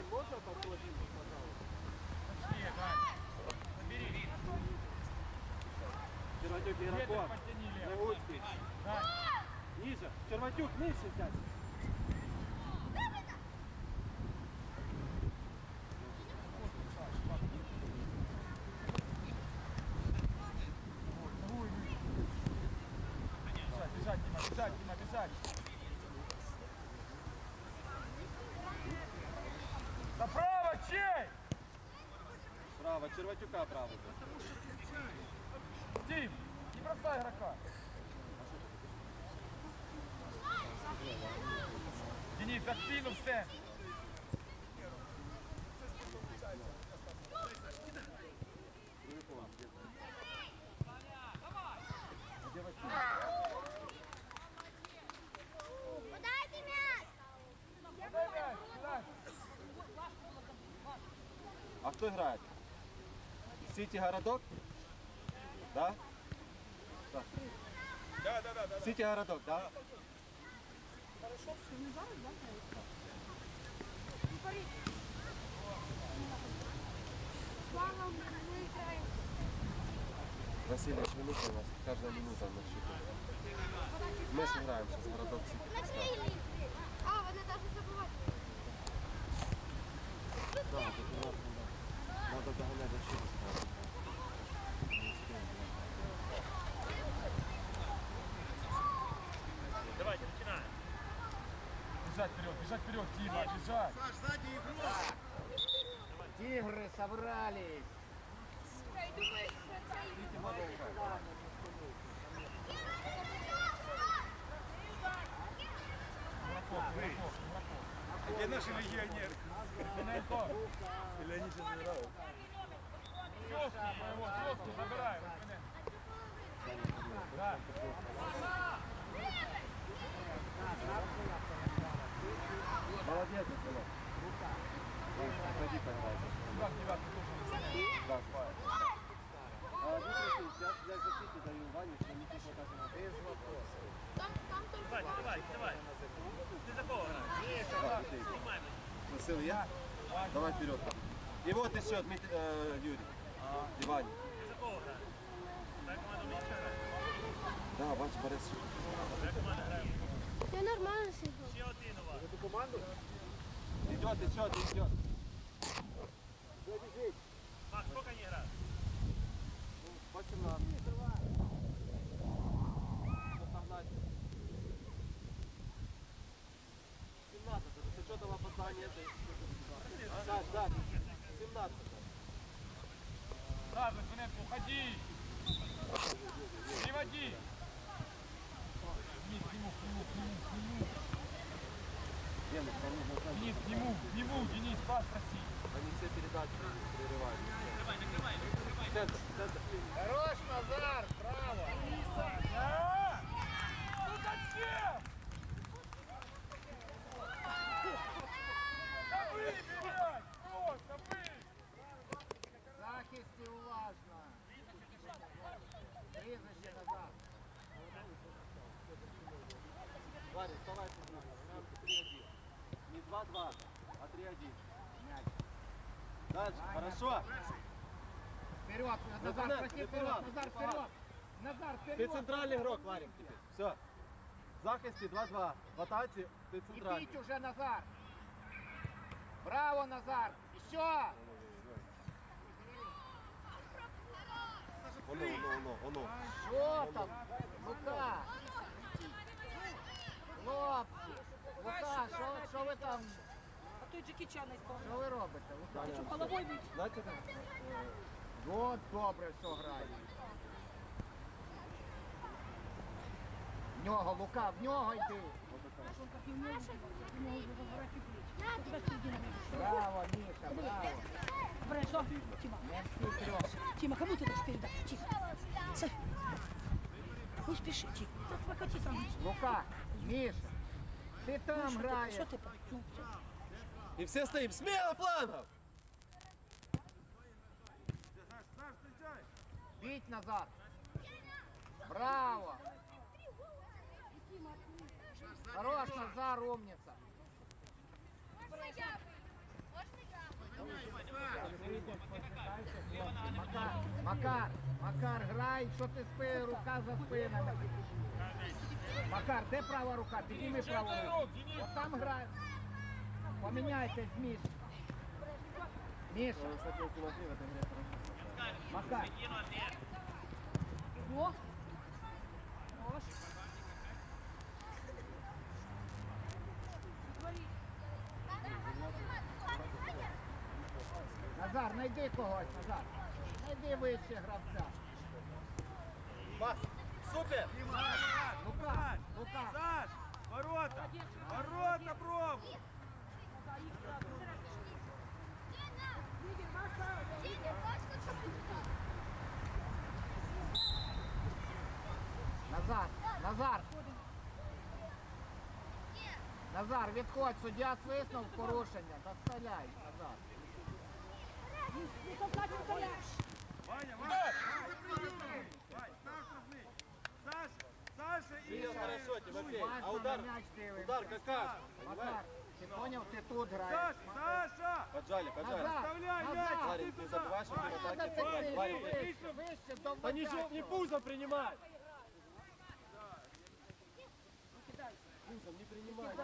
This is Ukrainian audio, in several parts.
Дань, можно по половину, пожалуйста? Точнее, Дань. Забери вид. Червотюк Яраков. Левуцкий. Ниже. Червотюк, нижче сядь. Право, Черватюка право. Дим, не бросай игрока. Денис, за спину в центр. Подайте мяч! Дай мяч. А кто играет? Сити городок? Да? Да. Да, да, да, да. Сити городок, да? Слава, мы играем. Василий, минута у нас, каждая минута на счету. Мы же играем сейчас городок Сити. А, вони навіть забувають. Да, бежать вперед, Тима, бежать. Саш, сзади игрок. Тигры собрались. Сука, и думаешь, где наши легионеры? Или они сейчас забирают? Тёвку моего, тёвку забираем. Да. Молодец, Николай. Ходи поиграйся. Чувак, девятый тоже. Да, спай. А, Дмитрий, я для защиты даю Ване, что не тихо даже на без вопросов. Там, там только Давай, давай, давай. Ты за кого играешь? Да, Дмитрий. Снимай. Просил я? Давай вперед. И вот еще Дмитрий, э, Юрий. И Ваня. Ты за кого играешь? Твоя команда умеет играть? Да, бач, Борис. Твоя команда играет? Я нормально сыграл. Ще один у вас. Идет, идет, идет. Макс, сколько они играют? 18. Вот нагнать. 17. Это с учетом опоздания. Да, да. 17. Сразу, Синелько, уходи. Переводи. Денис, к нему, к нему, к нему, к нему. Денис, нам нужно знать. Денис, к нему, к нему, Денис, пас проси. Они все передачи прерывают. Накрывай, накрывай, накрывай. Центр, центр. Хорош, Назар, право. А! Ну зачем? 2-2, а 3-1. Мяч. Дальше, хорошо. Вперед, Назар, Назар, проси вперед, Назар, вперед. Назар, Ты вперед. центральный игрок, Варик, теперь. Все. В захисті 2-2. В атаці ти И центральний. бить уже, Назар. Браво, Назар. Еще. Оно, оно, оно, оно. Що там? Лука. Хлопці. Лука, що, що ви там? А той Джекі Чан исполнял. Що ви робите? Лука? Что, головой бить? Знаєте, там? От добре все грає. В нього, Лука, в нього йди. Браво, Міша, браво. Брат, что? Тима. Тима, кому ты дашь передать? Тихо. Ц- Не сам. Лука, Міша, ти там Что граєш. ты? Ну, всё. І всі стоїмо. Сміло флангом! Бить назад. Браво. Хорош, Назар, умница. Можна я? Макар, Макар, Макар, грай, що ти спи, рука за спинами. Макар, де права рука? Підніми праву руку. От там грай. Поміняйтесь, Міш. Міша, хорошо. Макар. О! Хорош. Назар, найди когось, Назар. Найди вище гравця. Пас. Супер! Лука, Лука. Саш! Ворота! Ворота пробуй! Назар, Назар. Назар, відходь, суддя свиснув порушення. Доставляй, Назар. Не толкать рукавя. Ваня, Ваня! Вань, Саш розмий! Саша! Саша і... Хорошо, Тимофей. Вась А на удар? м'яч дивиться. Удар какашка. Макар, ти поняв, ти тут граєш. Саша! Саша! Поджали, поджали. Назар, Вставляй м'яч! Назар. Варик, ты забываешь, что Ваня, в надо атаке це Варик, Варик. вище, вище, до Да не, жё- не пузо принимай! Пузом не принимай.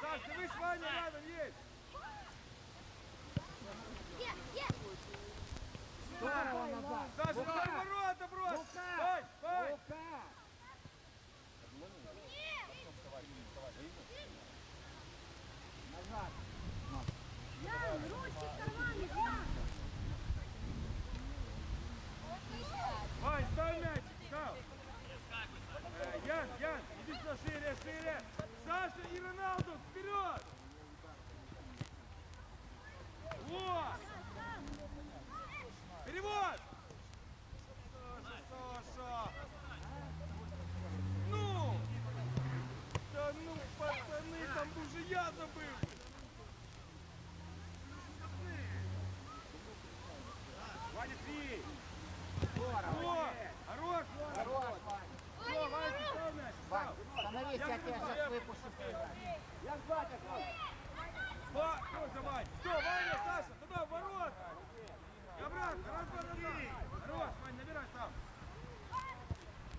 Саш, дивись, Ваня рядом є! Алексей! Здорово! Хорош! Хорош! Все, Вань, ты стал мяч? Вань, становись, я тебя сейчас выпущу. Я с Батя, Ба, тоже Вань. Все, Ваня, Саша, туда, в ворот. И обратно, раз, два, назад. Хорош, Вань, набирай сам.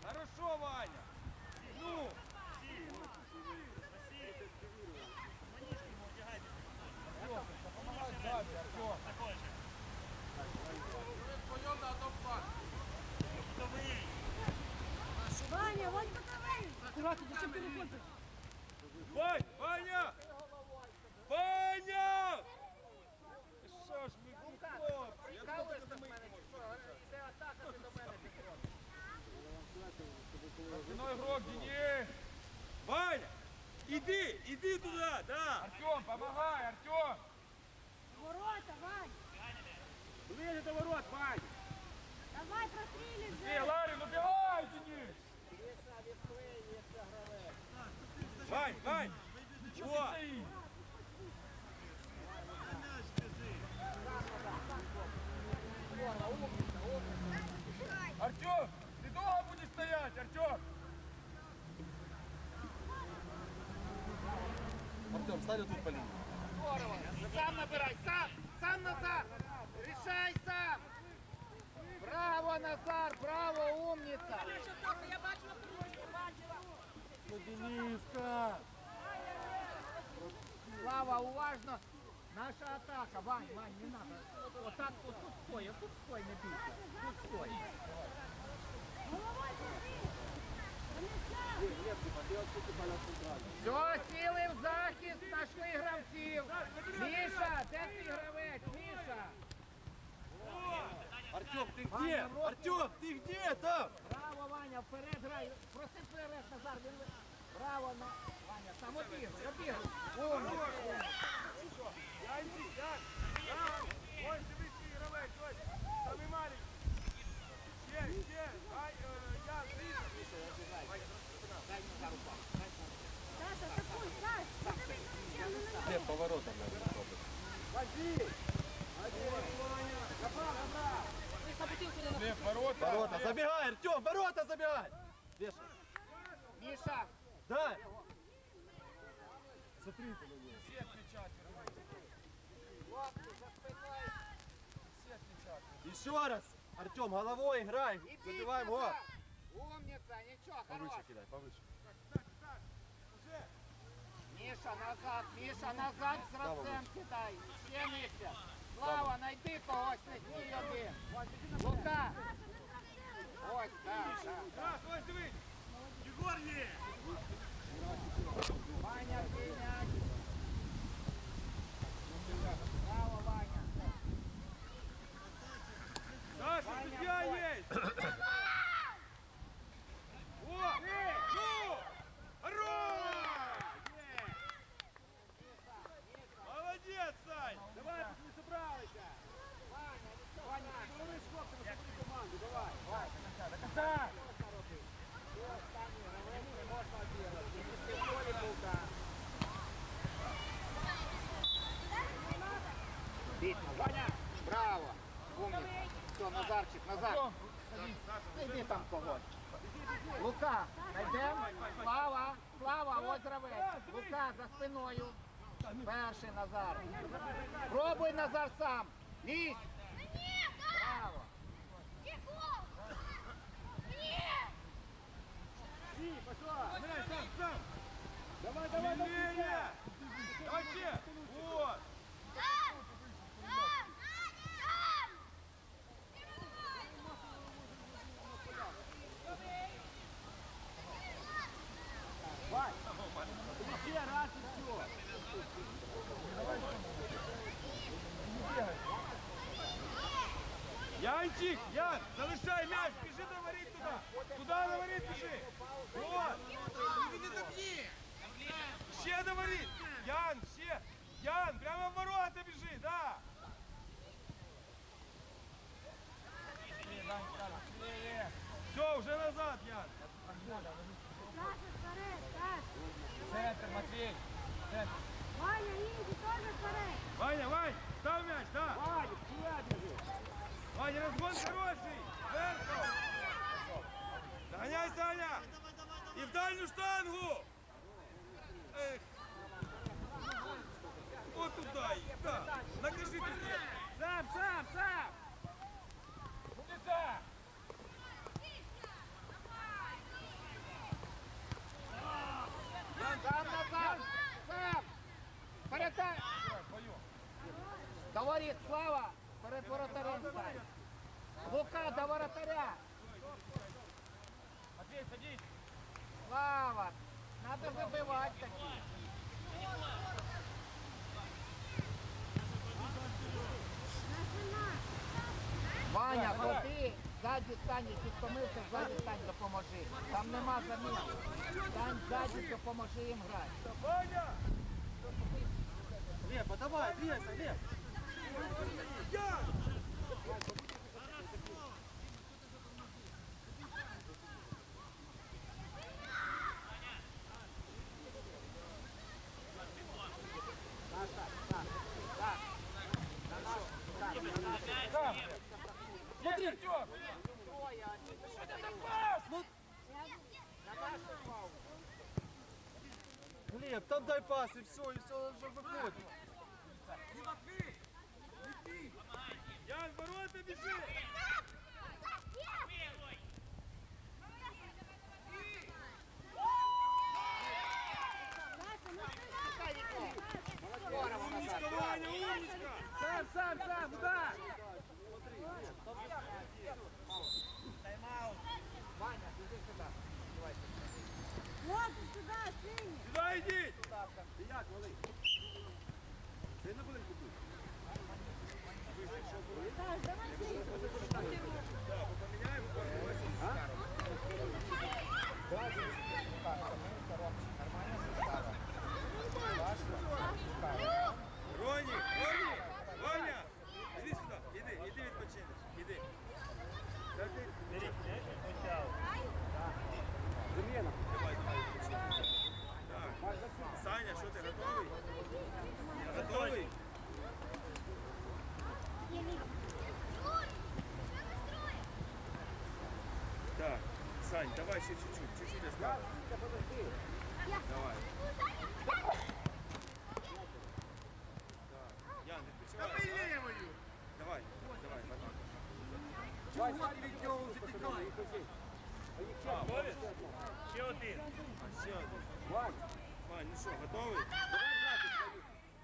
Хорошо, Ваня. Ну. Помогай Заби, Артем. Ваня, Ванька, давай! Аккуратно, зачем ты не пользуешься? Вань, Ваня! Ваня! Що ж ви, хлопці? Ну Я думав, це ми Іде атака, ти до мене підходиш. Спиною грок, Діні! Ваня! Іди, іди туди, да! Артем, помагай, Артем! Ворота, Вань! Ближе до ворот, Вань! Давай, прострели Эй, Ларин, убегай, Денис! Вань, Вань! О! Артем, ты долго будешь стоять, Артем? Артем, стань вот тут по линии. Здорово. Сам набирай, сам, сам Назар. Решай сам. Браво, Назар, браво, умница. Ну, Дениска! Слава, уважно. Наша атака. Вань, Вань, не надо. Вот так, вот тут стой, а тут стой, не бейся. Тут стой. Все, сіли в захист, знайшли гравців. Міша, де ти гравець? Міша. Артем, ты где? Артем, ты где там? Браво, Ваня, вперед грай. Проси вперед, Назар. Він... Браво, на... Ваня, там обігруй, обігруй. Умниця. Янці, Ян! Ян! Ось, дивись, свій гравець, ось! Самий маленький! Ще, ще! Ай, е, Ян, ближче! Саша, такой, Саш, подивись на мене, ну, Где поворотом надо попробовать? Не, ворота! Ворота, забегай, Артем, ворота забегай! Вешай. Міша, Да! Смотри ты на него. Свет кричать! хлопці, за спиною. Еще раз! Артем, головой грай. Забиваем гол. Умниця, нічого, Повыше хорош. кидай, повыше. Міша, назад, Міша, назад з рацем сідай. Ще нижче. Слава, найди когось не стій один. Лука. Ось, так, так. Раз, ось дивись. Єгор є. Ваня, твій. Браво, Ваня. Саша, судья є. О, ну, хорош. Є. Молодець, Сань. Давай, пацани, зібралися. Ваня, Голови з хлопцями, забери команду, давай. можна бігати. Не полі Лука. Бітно, Ваня. Браво. Умніця. Все, Назарчик, Назар. Найди там когось. Лука, найдемо. Слава, Слава, ось гравець. Лука за спиною. Перший Назар. Пробуй Назар сам. Лізь. Браво. Давай, давай, давай. Давай ще. Вот. Ще раз і все. Янчик, Ян, залишай м'яч, біжи до воріт туди. Туди на воріт біжи. Вот. Ще до воріт. Ян, ще. Ян, прямо в ворота біжи, да. Все, уже назад, Ян. Саша, вперед, Саша. Центр, Матвей. Центр. Ваня, Інді, теж вперед. Ваня, Вань, став м'яч, да. Ваня, Ваня, разгон хороший. Вверху. Догоняй, Саня. И в дальнюю штангу. Эх. Вот туда, и, да. Накажи ты всех. Сам, сам, сам. Умница! Сам назад. Сам. Передай. До Слава. Перед воротарем стань. Лука до воротаря. Матвей, садись. Слава. Надо забивати такі. Ваня, ходи, ззаді стань, якщо втомився, ззаді стань, допоможи. Там нема замін. Стань ззаді, допоможи їм грати. Ваня. Лепа, давай, двигайся, Леп. Смотри. Что это за пас? Ну, Глеб, там дай пас и все, и все уже выходит. Ян, ворота бежи! Умничка, Ваня, умничка! Сам, сам, сам, удар! Тайм-аут! Ваня, бежи сюда! Вот сюда, синий! Сюда иди! Сюда, Як, вали! Сильно будем купить? Сань, давай ще чуть-чуть, чуть-чуть осталось. Давай. Так, Ян, відпочивай. Давай, давай, давай. Готові? Ще один. Ще один. Вань, ну що, готовий?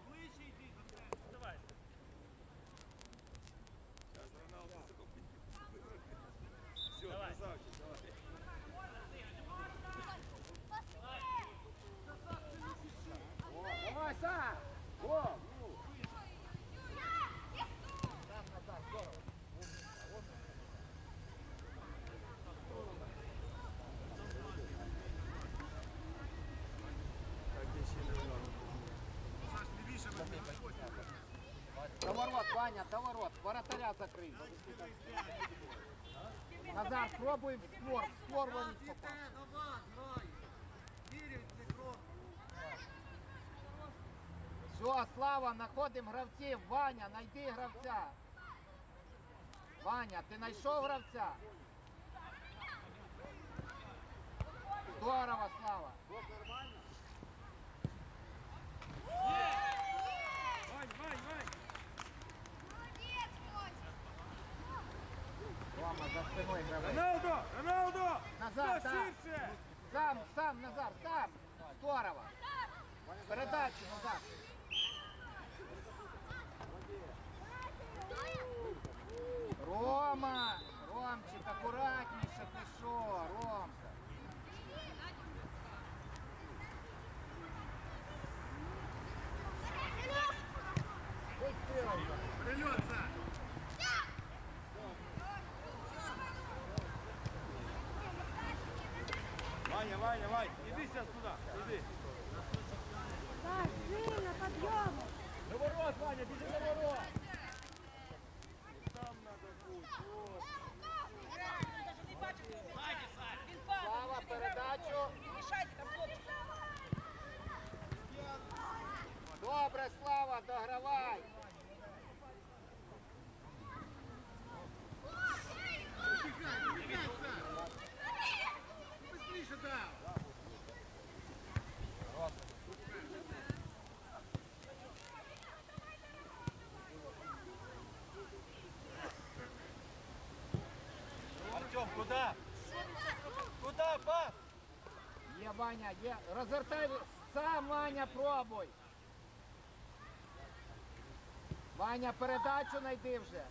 Ближче йди до мене. Давай. Зараз Роналду Все, красавчик, давай. Давай, Саш! О! До ворот, Ваня, до ворот. Воротаря закрий. Назар, пробуй в створ, в створ ловить попав. Все, Слава, знаходимо гравців. Ваня, знайди гравця. Ваня, ти знайшов гравця? Здорово, Слава. Вань, Вань, Вань. Рома, за спиной гравець. Роналдо, Роналдо. Назад, так. Сам, сам, Назар, сам. Здорово. Передачу, Назар. Рома, Ромчик, акуратніше ти що, Ромка. Ваня, Ваня, Ваня, иди сейчас туда, иди. Саш, сильно, подъем. На ворот, Ваня, бежи на ворот. Там надо быть, вот. Даже не бачив, хто він. Він падає. Слава, передачу. Не мішайте там, хлопчик. Добре, Слава, догравай. Артем, куда? Куда, пас? Є, Ваня, є. Розвертай. Сам, Ваня, пробуй. Ваня, передачу знайди вже.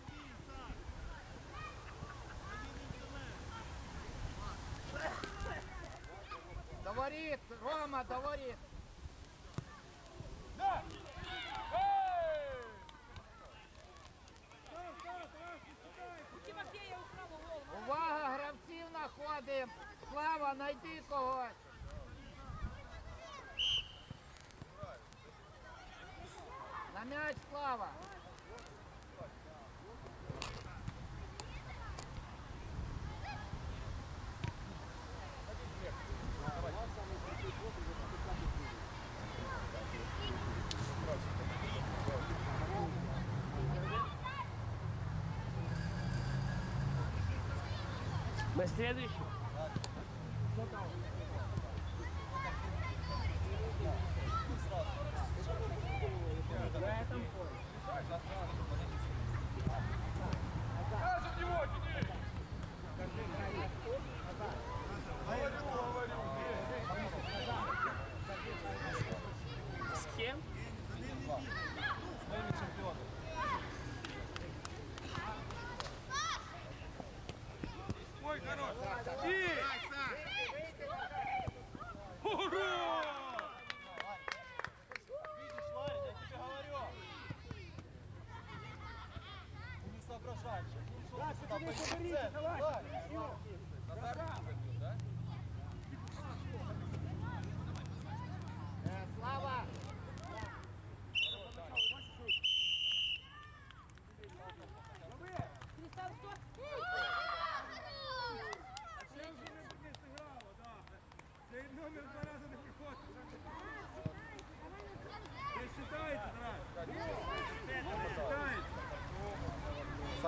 Доворіт, Рома, до справа. Мы следующий? На этом поле. С кем? Ой, хорош. И! Ура! Видишь, Варя, я тебе говорю. Ты не соображаешь. Да, пацаны, соберите, давай. Е, Слава.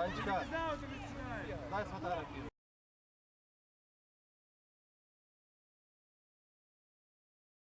Не считается. Санечка, Завтра не считается. дай сфотографію.